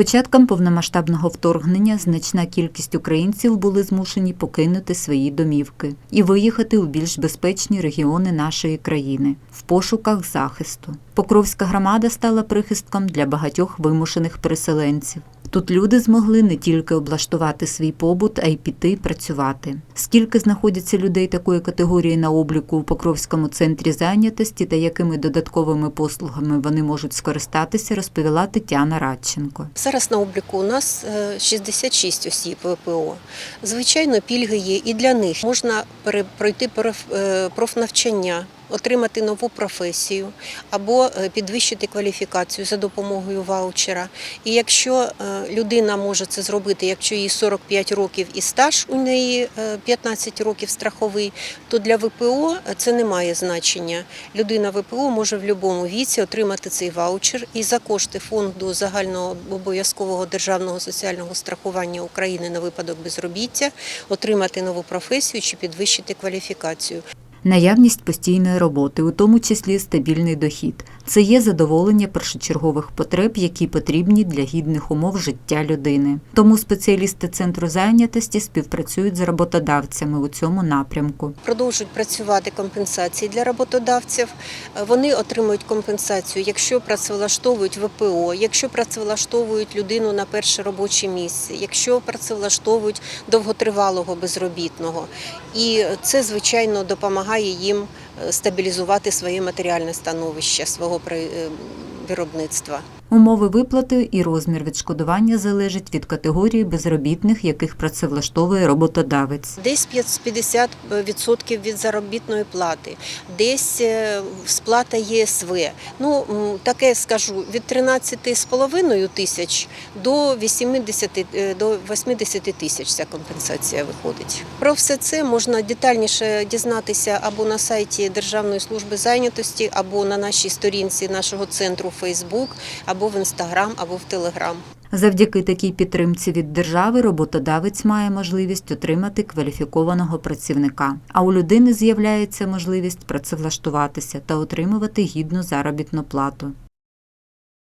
початком повномасштабного вторгнення значна кількість українців були змушені покинути свої домівки і виїхати у більш безпечні регіони нашої країни в пошуках захисту. Покровська громада стала прихистком для багатьох вимушених переселенців. Тут люди змогли не тільки облаштувати свій побут, а й піти працювати. Скільки знаходяться людей такої категорії на обліку у Покровському центрі зайнятості та якими додатковими послугами вони можуть скористатися, розповіла Тетяна Радченко. Зараз на обліку у нас е, 66 осіб ВПО. Звичайно, пільги є і для них. Можна пройти е, профнавчання, отримати нову професію або е, підвищити кваліфікацію за допомогою ваучера. І якщо е, людина може це зробити, якщо їй 45 років і стаж у неї е, 15 років страховий, то для ВПО це не має значення. Людина ВПО може в будь-якому віці отримати цей ваучер і за кошти фонду загального обов'язкового державного соціального страхування України на випадок безробіття отримати нову професію чи підвищити кваліфікацію. Наявність постійної роботи, у тому числі стабільний дохід, це є задоволення першочергових потреб, які потрібні для гідних умов життя людини. Тому спеціалісти центру зайнятості співпрацюють з роботодавцями у цьому напрямку. Продовжують працювати компенсації для роботодавців. Е, Вони отримують компенсацію, якщо працевлаштовують ВПО, якщо працевлаштовують людину на перше робоче місце, якщо працевлаштовують довготривалого безробітного. І це, звичайно, допомагає їм е, стабілізувати своє матеріальне становище свого е, виробництва. Умови виплати і розмір відшкодування залежать від категорії безробітних, яких працевлаштовує роботодавець. Десь 50% від заробітної плати, десь е, сплата ЄСВ. Ну, таке скажу, від 13,5 тисяч до 80, е, до 80 тисяч ця компенсація виходить. Про все це можна детальніше дізнатися або на сайті Державної служби зайнятості, або на нашій сторінці нашого центру Facebook, або в Інстаграм, або в Телеграм. Завдяки такій підтримці від держави роботодавець має можливість отримати кваліфікованого працівника, а у людини з'являється можливість працевлаштуватися та отримувати гідну заробітну плату.